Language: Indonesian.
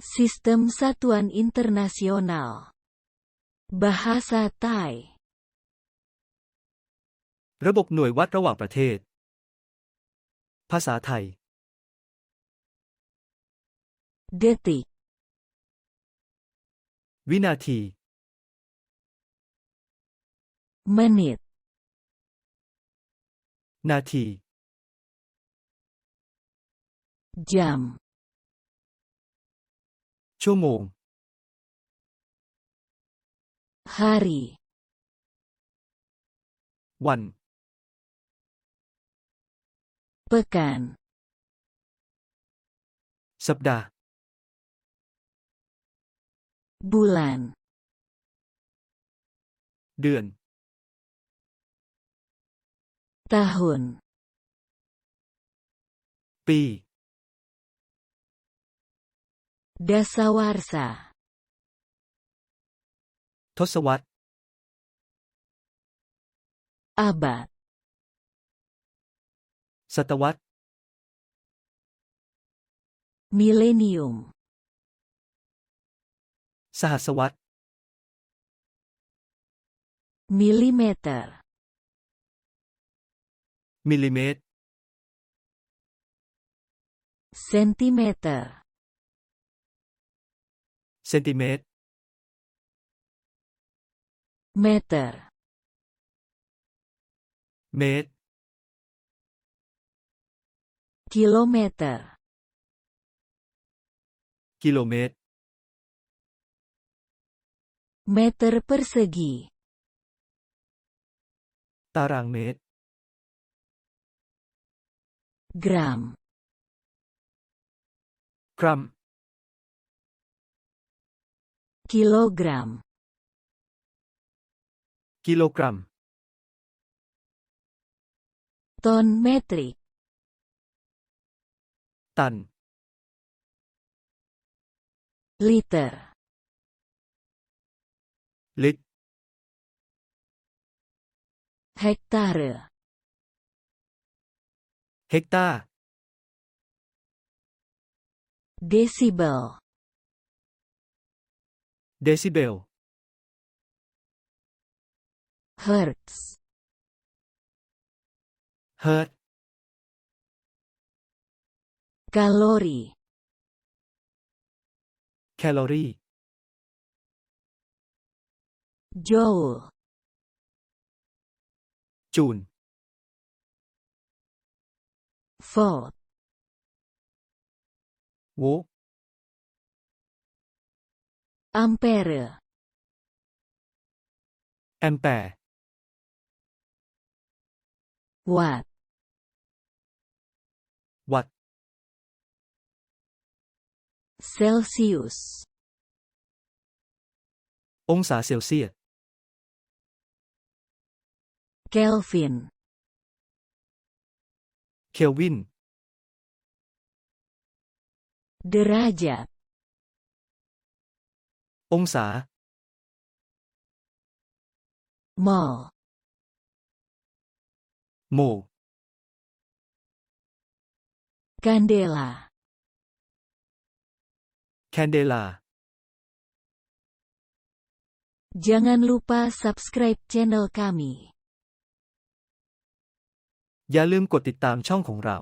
Sistem Satuan Internasional Bahasa Thai ระบบหน่วยวัดระหว่างประเทศ ภาษาไทย Detik วินาที Menit นาที Jam ชั่วโมง Hari วัน Pekan สัปดาห์ Bulan เดือน Tahun ปี Dasawarsa ทศวรรษ Abad ศตวรรษ Milenium สหัสวรรษ Milimeter มิลลิเมตร Sentimeter เซนติเมตร Meter เมตร Kilometer กิโลเมตร Meter persegi ตารางเมตร Gram กรัม kilogram. Kilogram. Ton metrik. Tan. Liter. Lit. Hektare. Hektar. Desibel. Decibel. Hertz. Hertz. Kalori. Kalori. Joule. Joule. Volt. Wo. Volt โวลต์ Ampere แอมแปร์ Watt วัตต์ Celsius องศาเซลเซียส Kelvin เคลวิน Derajat องศา Mol โม Candela แคนเดลา Jangan lupa subscribe channel kami. อย่าลืมกดติดตามช่องของเรา